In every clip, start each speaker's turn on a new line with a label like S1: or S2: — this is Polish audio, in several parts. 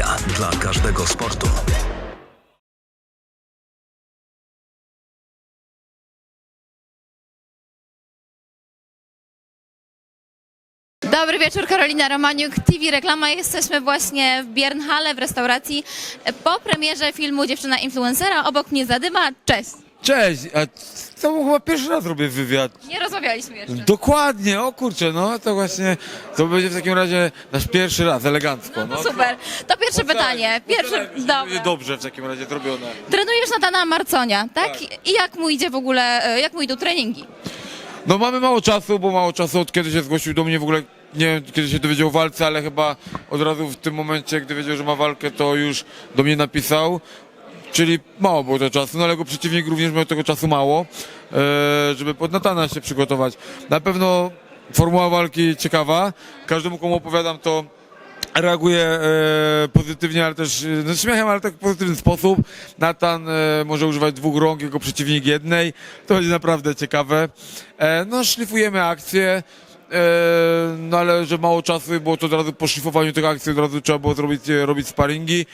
S1: Media dla każdego sportu.
S2: Dobry wieczór, Karolina Romaniuk, TV Reklama. Jesteśmy właśnie w Biernhale w restauracji po premierze filmu Dziewczyna Influencera. Obok mnie Zadyma. Cześć.
S3: Cześć, a to chyba pierwszy raz robię wywiad.
S2: Nie rozmawialiśmy jeszcze.
S3: Dokładnie, o kurczę, no to właśnie, to będzie w takim razie nasz pierwszy raz, elegancko. No,
S2: Super. To pierwsze pytanie. Pierwsze.
S3: Będzie
S2: Dobra.
S3: dobrze w takim razie zrobione.
S2: Trenujesz Natana Marconia, tak? I jak mu idzie w ogóle, e, jak mu idą treningi?
S3: No mamy mało czasu, bo mało czasu od kiedy się zgłosił do mnie w ogóle, nie wiem kiedy się dowiedział o walce, ale chyba od razu w tym momencie, gdy wiedział, że ma walkę, to już do mnie napisał. Czyli mało było tego czasu, no ale jego przeciwnik również miał tego czasu mało, e, żeby pod Natana się przygotować. Na pewno formuła walki ciekawa. Każdemu, komu opowiadam, to reaguje e, pozytywnie, ale też e, ze śmiechem, ale tak w pozytywny sposób. Natan e, może używać dwóch rąk, jego przeciwnik jednej. To będzie naprawdę ciekawe. No, szlifujemy akcje. E, no ale że mało czasu było to od razu po szlifowaniu tych akcji, od razu trzeba było zrobić, robić sparingi.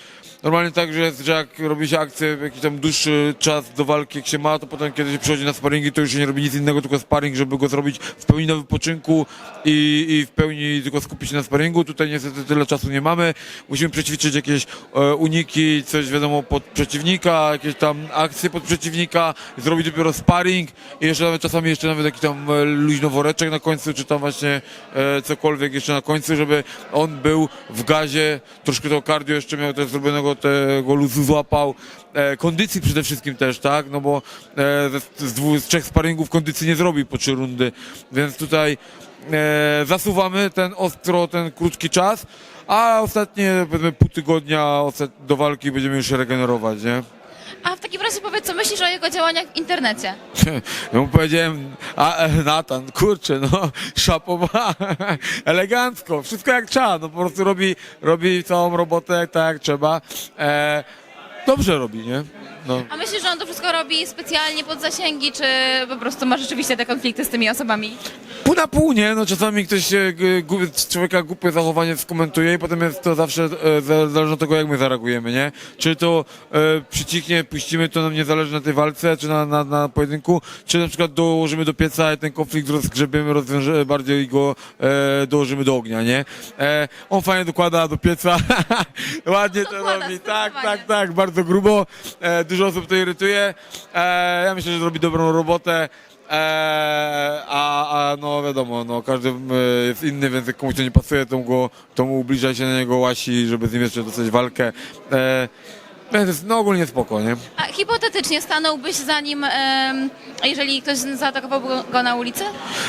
S3: Normalnie tak, że jest, że jak robi się akcję jakiś tam dłuższy czas do walki, jak się ma, to potem kiedy się przychodzi na sparingi, to już się nie robi nic innego, tylko sparing, żeby go zrobić w pełni na wypoczynku i, i w pełni tylko skupić się na sparingu. Tutaj niestety tyle czasu nie mamy. Musimy przećwiczyć jakieś e, uniki, coś wiadomo pod przeciwnika, jakieś tam akcje pod przeciwnika, zrobić dopiero sparring i jeszcze nawet czasami jeszcze nawet jakiś tam e, luźno woreczek na końcu, czy tam właśnie e, cokolwiek jeszcze na końcu, żeby on był w gazie, troszkę to cardio jeszcze miał też zrobionego, tego luzu złapał, e, kondycji przede wszystkim też, tak, no bo e, z, dwóch, z trzech sparingów kondycji nie zrobi po trzy rundy, więc tutaj e, zasuwamy ten ostro, ten krótki czas, a ostatnie powiedzmy pół tygodnia do walki będziemy już się regenerować, nie?
S2: A w takim razie powiedz, co myślisz o jego działaniach w internecie?
S3: Ja mu powiedziałem, a e, Natan, kurczę, no, szapoba, elegancko, wszystko jak trzeba, no po prostu robi, robi całą robotę tak jak trzeba. E, dobrze robi, nie? No.
S2: A myślisz, że on to wszystko robi specjalnie pod zasięgi, czy po prostu ma rzeczywiście te konflikty z tymi osobami?
S3: Pół na pół, nie? No czasami ktoś się, g- gu- z człowieka głupie zachowanie skomentuje i potem jest to zawsze e, za- zależy od tego, jak my zareagujemy, nie? Czy to e, przycichnie, puścimy, to nam nie zależy na tej walce, czy na, na, na pojedynku, czy na przykład dołożymy do pieca i ten konflikt rozgrzebiemy, rozwiążemy, bardziej go e, dołożymy do ognia, nie? E, on fajnie dokłada do pieca, ładnie to
S2: Dokłada,
S3: robi, tak, tak, tak, bardzo grubo, e, dużo osób to irytuje, e, ja myślę, że robi dobrą robotę, Eee, a, a no wiadomo, no każdy e, jest inny, więc jak komuś to nie pasuje, to mu, go, to mu ubliża się na niego, łasi, żeby z nim jeszcze dostać walkę. Eee, no ogólnie spoko, nie?
S2: A hipotetycznie stanąłbyś za nim, em, jeżeli ktoś zaatakowałby go- na ulicy?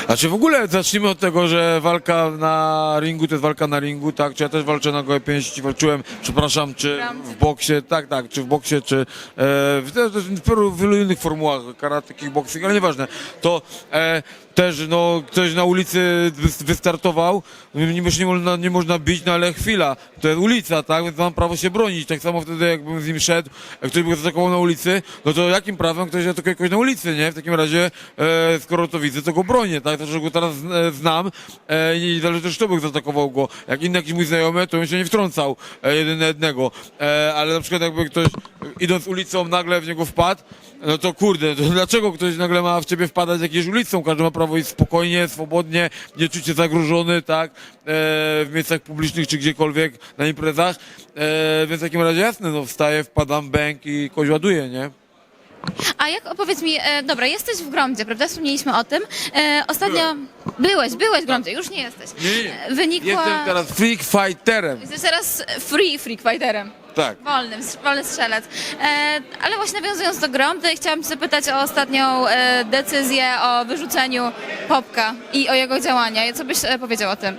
S3: Znaczy w ogóle zacznijmy od tego, że walka na ringu to jest walka na ringu, tak? Czy ja też walczę na gołe pięści, walczyłem, przepraszam, czy w boksie, tak, tak, czy w boksie, czy e, w, te- te- w wielu- wielu innych formułach, karate, kickboxing, ale nieważne. To e, też, no, ktoś na ulicy wy- wystartował, nie można, nie można bić, no ale chwila, to jest ulica, tak? Więc mam prawo się bronić. Tak samo wtedy, jakbym z nim szedł, ktoś by go zaatakował na ulicy, no to jakim prawem ktoś atakuje kogoś na ulicy, nie? W takim razie, e, skoro to widzę, to go bronię, tak? To, że go teraz e, znam e, i zależy też, kto by zaatakował go. Jak inny jakiś mój znajomy, to bym się nie wtrącał e, jednego. E, ale na przykład jakby ktoś e, idąc ulicą nagle w niego wpadł, no to kurde, to dlaczego ktoś nagle ma w ciebie wpadać jakąś ulicą? Każdy ma prawo iść spokojnie, swobodnie, nie czuć się zagrożony, tak? E, w miejscach publicznych czy gdziekolwiek na imprezach. E, więc w takim razie jasne, no wstaję, wpadam, bęk i kogoś ładuję, nie?
S2: A jak opowiedz mi, e, dobra, jesteś w Gromdzie, prawda? Wspomnieliśmy o tym. E, ostatnio byłeś, byłeś w Gromdzie, już nie jesteś.
S3: Nie, nie.
S2: E, Wynikła...
S3: Jestem teraz freak fighterem.
S2: Jesteś teraz free freak fighterem.
S3: Tak.
S2: Wolnym, wolny strzelec. E, ale właśnie nawiązując do Gromdy, chciałam cię zapytać o ostatnią e, decyzję o wyrzuceniu Popka i o jego działania. Co byś e, powiedział o tym?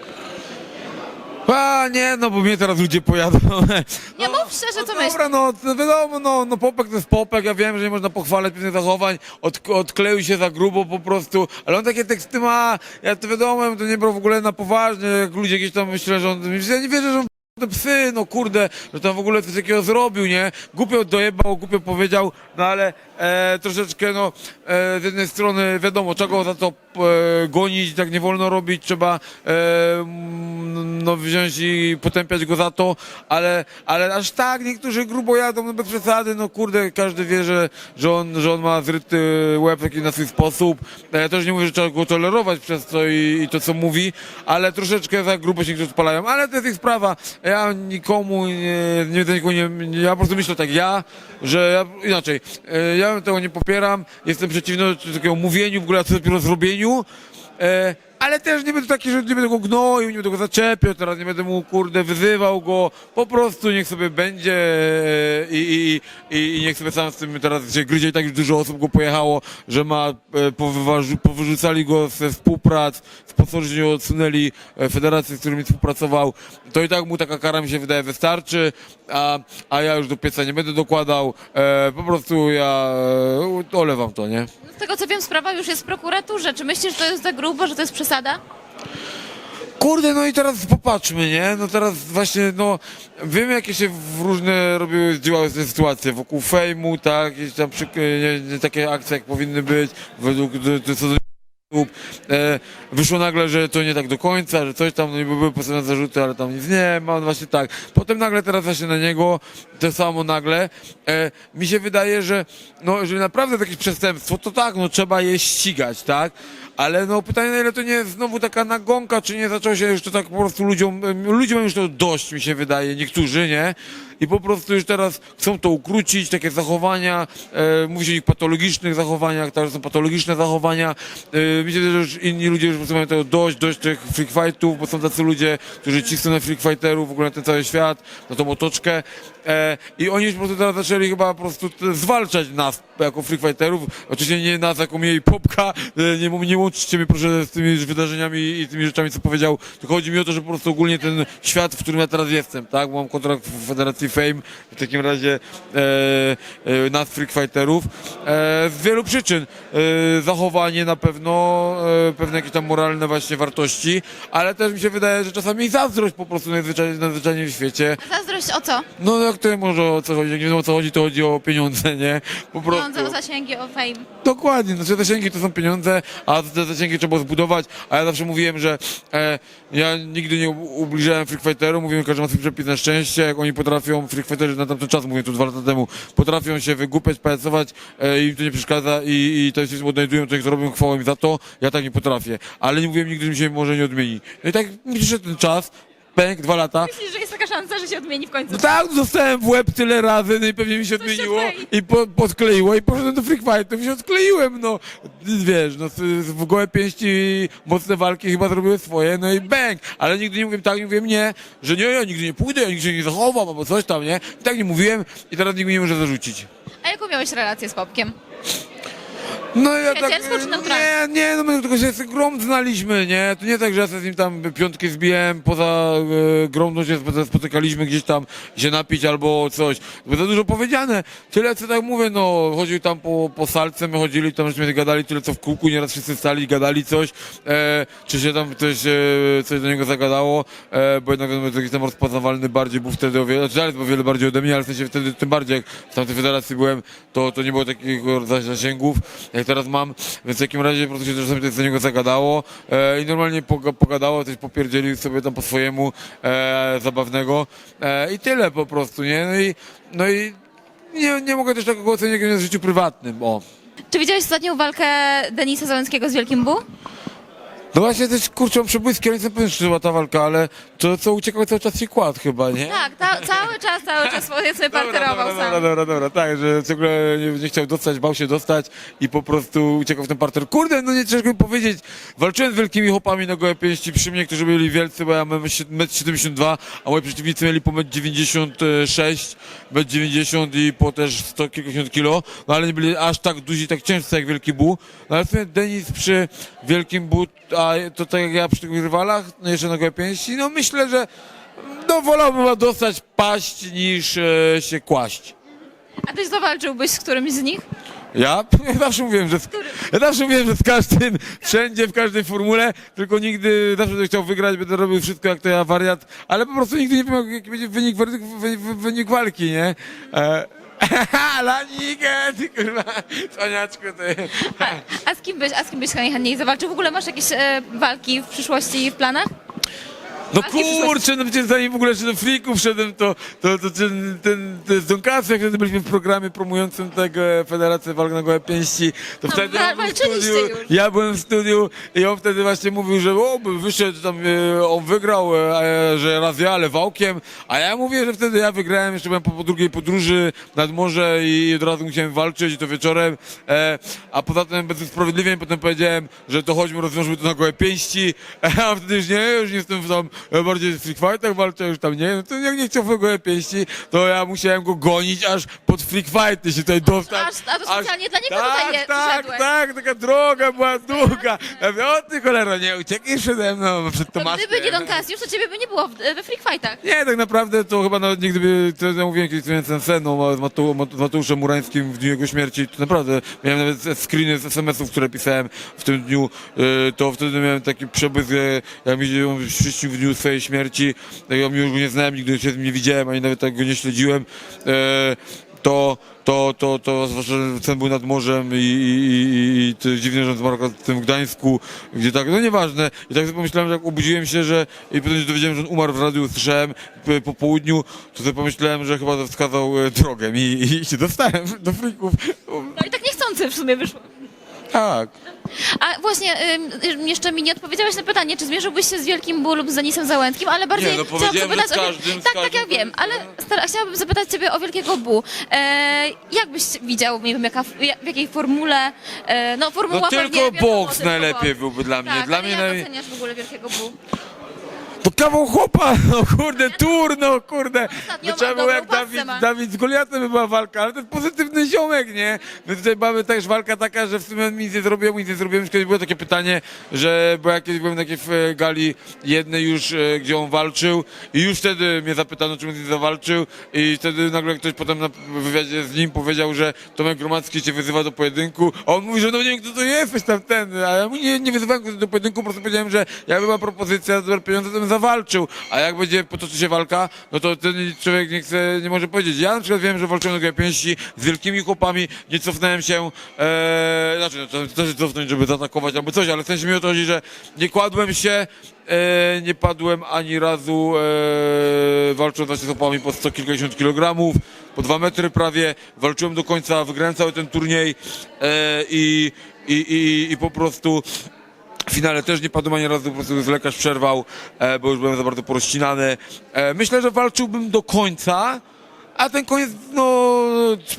S3: A nie, no bo mnie teraz ludzie pojadą.
S2: Nie, mów szczerze, co
S3: no,
S2: myślisz.
S3: Dobra, no no wiadomo, no, no popek to jest popek, ja wiem, że nie można pochwalać pewnych zachowań, od, odkleił się za grubo po prostu, ale on takie teksty ma, ja to wiadomo, ja bym to nie brał w ogóle na poważnie, jak ludzie gdzieś tam myślę, że on, ja nie wierzę, że on psy, no kurde, że tam w ogóle coś takiego zrobił, nie? Głupio dojebał, głupio powiedział, no ale e, troszeczkę, no, e, z jednej strony wiadomo, trzeba go za to e, gonić, tak nie wolno robić, trzeba, e, mm, no, wziąć i potępiać go za to, ale, ale aż tak, niektórzy grubo jadą, no bez przesady, no kurde, każdy wie, że, że, on, że on ma zryty łeb w jakiś na swój sposób. Ja też nie mówię, że trzeba go tolerować przez to i, i to, co mówi, ale troszeczkę za grubo się niektórzy odpalają, ale to jest ich sprawa. Ja nikomu nie, nie, nie, nie ja po prostu myślę tak, ja, że ja, inaczej, e, ja tego nie popieram, jestem przeciwny takiego mówieniu, w ogóle co dopiero zrobieniu, e, ale też nie będę taki, że nie będę go gnoił, nie będę go zaczepiał, teraz nie będę mu, kurde, wyzywał go, po prostu niech sobie będzie e, i, i, i, i niech sobie sam z tym teraz się gryzie. I tak już dużo osób go pojechało, że ma, powyrzucali go ze współprac, sponsorzy się odsunęli, e, z którymi współpracował, to i tak mu taka kara mi się wydaje wystarczy, a, a ja już do pieca nie będę dokładał, e, po prostu ja e, olewam to, nie?
S2: Z tego co wiem, sprawa już jest w prokuraturze. Czy myślisz, że to jest za grubo, że to jest przesada?
S3: Kurde, no i teraz popatrzmy, nie? No teraz właśnie, no, wiem jakie się w różne robiły, działały te sytuacje wokół fejmu, tak, jakieś tam przy, nie, nie takie akcje jak powinny być, według do- do- e, wyszło nagle, że to nie tak do końca, że coś tam, no i były postawione zarzuty, ale tam nic nie ma, no właśnie tak. Potem nagle teraz właśnie na niego, to samo nagle. E, mi się wydaje, że no, jeżeli naprawdę to jakieś przestępstwo, to tak, no trzeba je ścigać, tak? Ale no pytanie, na ile to nie jest znowu taka nagonka, czy nie zaczęło się już to tak po prostu ludziom, ludzie mają już to dość, mi się wydaje, niektórzy, nie? I po prostu już teraz chcą to ukrócić, takie zachowania, e, mówi się o ich patologicznych zachowaniach, także są patologiczne zachowania. E, mi że już inni ludzie już po prostu mają tego dość, dość tych freak fightów, bo są tacy ludzie, którzy cisną na freak fighterów, w ogóle na ten cały świat, na tą otoczkę. E, I oni już po prostu teraz zaczęli chyba po prostu zwalczać nas jako freak fighterów. Oczywiście nie nas jako mnie i Popka, e, nie, nie łączcie mnie proszę z tymi wydarzeniami i tymi rzeczami, co powiedział, tylko chodzi mi o to, że po prostu ogólnie ten świat, w którym ja teraz jestem, tak, mam kontrakt w Federacji Fame, w takim razie e, e, nas freak fighterów, e, z wielu przyczyn. E, zachowanie na pewno, e, pewne jakieś tam moralne właśnie wartości, ale też mi się wydaje, że czasami zazdrość po prostu najzwyczajniej, najzwyczajniej w świecie.
S2: Zazdrość o co?
S3: No jak to może o co chodzi, jak nie wiem o co chodzi, to chodzi o pieniądze, nie? Po prostu.
S2: Pieniądze o zasięgi, o fame.
S3: Dokładnie, znaczy zasięgi to są pieniądze, a te zasięgi trzeba zbudować, a ja zawsze mówiłem, że e, ja nigdy nie ubliżałem Freak Fighteru, mówiłem, każdy ma swój przepis na szczęście, jak oni potrafią, Freak Fighterzy na tamten czas, mówię tu dwa lata temu, potrafią się wygłupiać, pajacować, e, im to nie przeszkadza i, i to się odnajdują, to jak zrobią chwałę im za to, ja tak nie potrafię, ale nie mówiłem nigdy, mi się może nie odmieni. No i tak przyszedł ten czas, pęk, dwa lata,
S2: Myślisz, że jest taka szansa, że się odmieni w końcu?
S3: no tak, dostałem w łeb tyle razy, no i pewnie mi się
S2: się
S3: odmieniło
S2: odklei.
S3: i po, podkleiło i poszedłem do Freak Fightów i się odkleiłem, no. Wiesz, no z- w gołe pięści mocne walki chyba zrobiły swoje, no i bang. Ale nigdy nie mówiłem tak, nie mówiłem nie, że nie, ja nigdy nie pójdę, ja nigdy się nie zachowam, albo coś tam, nie? I tak nie mówiłem i teraz nikt mi nie może zarzucić.
S2: A jaką miałeś relację z Popkiem?
S3: No ja tak,
S2: czy neutralnie?
S3: nie, nie, no my tylko się z grom znaliśmy, nie? To nie tak, że ja sobie z nim tam piątki zbiłem, poza e, grą no się spo- spotykaliśmy gdzieś tam się napić albo coś. Bo za dużo powiedziane. Tyle co tak mówię, no, chodził tam po, po salce, my chodzili tam, żeśmy gadali tyle co w kółku, nieraz wszyscy stali, gadali coś, e, czy się tam ktoś e, coś do niego zagadało, e, bo jednak wiadomo, jakiś tam rozpoznawalny bardziej był wtedy o wiele, znaczy był o wiele bardziej ode mnie, ale w sensie wtedy tym bardziej, jak w tamtej federacji byłem, to, to nie było za- zasięgów, jak teraz mam, więc w takim razie po prostu się czasami coś do niego zagadało e, i normalnie poga- pogadało, coś popierdzieli sobie tam po swojemu e, zabawnego e, i tyle po prostu, nie? No i, no i nie, nie mogę też takiego ocenić, w życiu prywatnym, o.
S2: Czy widziałeś ostatnią walkę Denisa Załęckiego z Wielkim Bu?
S3: No właśnie też kurczę przebłyski, ale nie czy to była ta walka, ale to co uciekał cały czas się kładł chyba, nie?
S2: Tak, ta, cały czas, cały czas powiedzmy parterował
S3: dobra,
S2: sam.
S3: dobra, dobra, dobra, tak, że ciągle nie, nie chciał dostać, bał się dostać i po prostu uciekał w ten parter. Kurde, no nie ciężko mi powiedzieć, walczyłem z wielkimi chłopami na gołe pięści przy mnie, którzy byli wielcy, bo ja mam 1,72 m, a moi przeciwnicy mieli po 1,96 m, 1,90 i po też 100 kilkadziesiąt kilo, no ale nie byli aż tak duzi, tak ciężcy jak Wielki Bu. No ale w sumie Denis przy Wielkim Bu, a to tak jak ja przy tych rywalach, no jeszcze na gołe pięści, no myślę, że no wolałbym dostać paść niż e, się kłaść.
S2: A tyś zawalczyłbyś z którymś z nich?
S3: Ja? Ja zawsze mówiłem, że z, ja zawsze mówiłem, że z każdym, wszędzie, w każdej formule, tylko nigdy zawsze będę chciał wygrać, będę robił wszystko jak to ja wariat, ale po prostu nigdy nie wiem, jaki będzie wynik, werdykt- wy, wy, wynik walki, nie? E, Lanikę, ty kurwa, cwaniaczku, ty.
S2: A z kim byś, a z kim byś najchętniej zawalczył? W ogóle masz jakieś e, walki w przyszłości w planach?
S3: No
S2: Walki przyszłości.
S3: kurczę, no przecież zanim w ogóle jeszcze do frików wszedłem, to, to, to ten, ten, ten z Donkasem, jak wtedy byliśmy w programie promującym tego e, Federację Walk na Gołe Pięści, to
S2: No,
S3: wtedy
S2: wa-
S3: on był w
S2: walczyliście
S3: studiu,
S2: już.
S3: ja byłem w studiu i on wtedy właśnie mówił, że o, by wyszedł tam, e, on wygrał, e, że raz ja, ale wałkiem, a ja mówię, że wtedy ja wygrałem, jeszcze byłem po, po drugiej podróży nad morze i od razu musiałem walczyć i to wieczorem, e, a poza tym bez usprawiedliwień potem powiedziałem, że to chodźmy, rozwiążmy to na gołe pięści, a wtedy już nie, już nie jestem w tam e, bardziej w freak fightach walczę, już tam nie, no to jak nie chciał w gołe pięści, to ja musiałem go gonić aż pod freak fighty się tutaj dostać.
S2: aż- a to specjalnie dla niego
S3: tak,
S2: tutaj je-
S3: tak,
S2: przyszedłeś.
S3: tak, taka droga była długa. Ja mówię, o ty cholero, nie uciekniesz przede mną, przed
S2: To
S3: Tomaszkiem.
S2: gdyby nie Don Cassius, to ciebie by nie było w, we freak fightach.
S3: Nie, tak naprawdę to chyba nawet nigdy by, to ja mówiłem kiedyś z Mateu- Mat- z Mateuszem Murańskim w dniu jego śmierci, to naprawdę miałem nawet screeny z SMS-ów, które pisałem w tym dniu, y, to wtedy miałem taki przebłysk, że jak mi się on przyścił w dniu swojej śmierci, ja już go nie znałem, nigdy się z nim nie widziałem, ani nawet tak go nie śledziłem, e, to, to, to, to zwłaszcza, ten był nad morzem i, i, i, i dziwne, że on zmarł w tym Gdańsku, gdzie tak, no nieważne. I tak sobie pomyślałem, że jak obudziłem się, że i potem się dowiedziałem, że on umarł w radiu, usłyszałem p- po południu, to sobie pomyślałem, że chyba wskazał e, drogę i, i, i się dostałem do frików.
S2: No i tak niechcący w sumie wyszło.
S3: Tak.
S2: A właśnie, ym, jeszcze mi nie odpowiedziałeś na pytanie, czy zmierzyłbyś się z Wielkim Ból lub z Denisem Załęckim, ale bardziej
S3: Nie, no
S2: chciałam zapytać
S3: z
S2: o...
S3: każdym,
S2: tak, tak, ja
S3: każdym
S2: wiem, ale stara, chciałabym zapytać ciebie o Wielkiego Bu. E, jak byś widział, nie wiem, jaka, w jakiej formule, e, no formuła
S3: No
S2: pewnie
S3: tylko
S2: wiadomo,
S3: boks
S2: tylko
S3: najlepiej byłby dla mnie.
S2: Tak,
S3: Dla
S2: ale
S3: mnie
S2: jak
S3: naj...
S2: oceniasz w ogóle Wielkiego Bu?
S3: To kawał chłopa, no kurde, tur, no kurde.
S2: Ostatnio
S3: No trzeba było jak
S2: pasę
S3: Dawid,
S2: ma.
S3: Dawid z Goliatem by była walka, ale to jest pozytywny ziomek, nie? My tutaj mamy też walka taka, że w sumie nic nie zrobiłem, nic nie zrobiłem. Już Kiedyś było takie pytanie, że, bo ja kiedyś byłem na takiej w e, gali jednej już, e, gdzie on walczył i już wtedy mnie zapytano, czym on zawalczył i wtedy nagle ktoś potem na wywiadzie z nim powiedział, że Tomek Gromadzki cię wyzywa do pojedynku, a on mówi, że no nie wiem, kto to jesteś tamten, a ja mu nie, nie wyzywałem go do pojedynku, po prostu powiedziałem, że jakby była propozycja, za pieniądze, to bym zawalczył, a jak będzie potoczy się walka, no to ten człowiek nie chce, nie może powiedzieć. Ja na przykład wiem, że walczyłem na gołe pięści z wielkimi chłopami, nie cofnąłem się, e, znaczy, no, to też cofnąć, żeby zaatakować albo coś, ale w sensie mi o to chodzi, że nie kładłem się, e, nie padłem ani razu e, walcząc właśnie z chłopami po sto kilkadziesiąt kilogramów, po dwa metry prawie, walczyłem do końca, wygrałem cały ten turniej e, i, i, i, i po prostu w finale też nie padłem ani razu, po prostu lekarz przerwał, e, bo już byłem za bardzo porozcinany. E, myślę, że walczyłbym do końca, a ten koniec, no,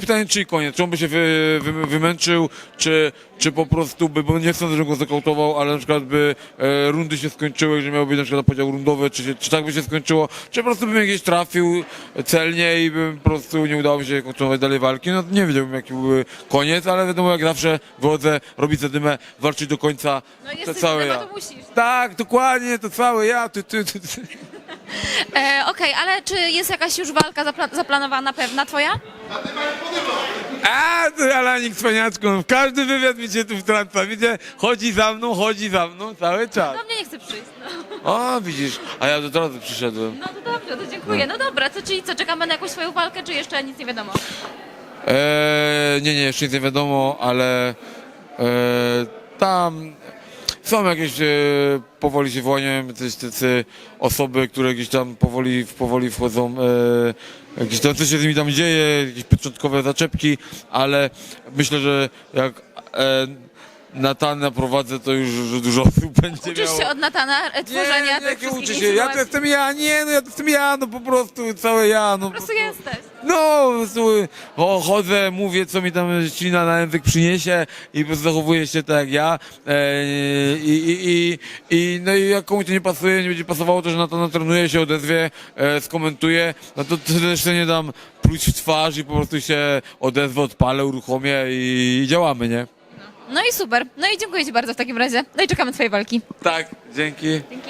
S3: pytanie czyj koniec, czy on by się wy, wy, wymęczył, czy, czy po prostu by, bo nie sądzę, że go zakautował, ale na przykład by e, rundy się skończyły, że miałby na przykład podział rundowy, czy, się, czy tak by się skończyło, czy po prostu bym gdzieś trafił celnie i bym po prostu nie udało mi się kontynuować dalej walki, no nie wiedziałbym jaki byłby koniec, ale wiadomo jak zawsze wychodzę, robić zadymę, walczyć do końca,
S2: No
S3: to całe ja.
S2: to musisz.
S3: Tak, dokładnie, to całe ja, ty, ty, ty, ty.
S2: E, Okej, ale czy jest jakaś już walka zapla- zaplanowana pewna twoja?
S3: A, ty Alanik cwaniaczką, w każdy wywiad mi się tu wtrąca, widzicie, chodzi za mną, chodzi za mną cały czas.
S2: Do mnie nie chce przyjść. No,
S3: O, widzisz, a ja od razu przyszedłem.
S2: no to dobrze, to dziękuję. No dobra, to czyli co, czekamy na jakąś swoją walkę, czy jeszcze nic nie wiadomo?
S3: Eee, nie, nie, jeszcze nic nie wiadomo, ale e, tam są jakieś, e, powoli się wyłaniają jakieś tacy osoby, które gdzieś tam powoli, powoli wchodzą, e, jakieś tam, co się z nimi tam dzieje, jakieś początkowe zaczepki, ale myślę, że jak e, Natana prowadzę, to już że dużo osób będzie
S2: Uczysz
S3: miało...
S2: się od Natana e, tworzenia
S3: nie, nie,
S2: tych
S3: nie
S2: wszystkich
S3: się, ja to
S2: insynuacji?
S3: jestem ja, nie, no ja to jestem ja, no po prostu, całe ja, no
S2: Po prostu jesteś.
S3: no, po prostu o, chodzę, mówię, co mi tam ślina na język przyniesie i po prostu zachowuję się tak jak ja. E, i, i, i, i, no i jak komuś to nie pasuje, nie będzie pasowało to, że na to natrenuję się, odezwie, e, skomentuję, no to, to też nie dam pluć w twarz i po prostu się odezwę, odpalę, uruchomię i, i działamy, nie?
S2: No i super. No i dziękuję Ci bardzo w takim razie. No i czekamy Twojej walki.
S3: Tak, dzięki.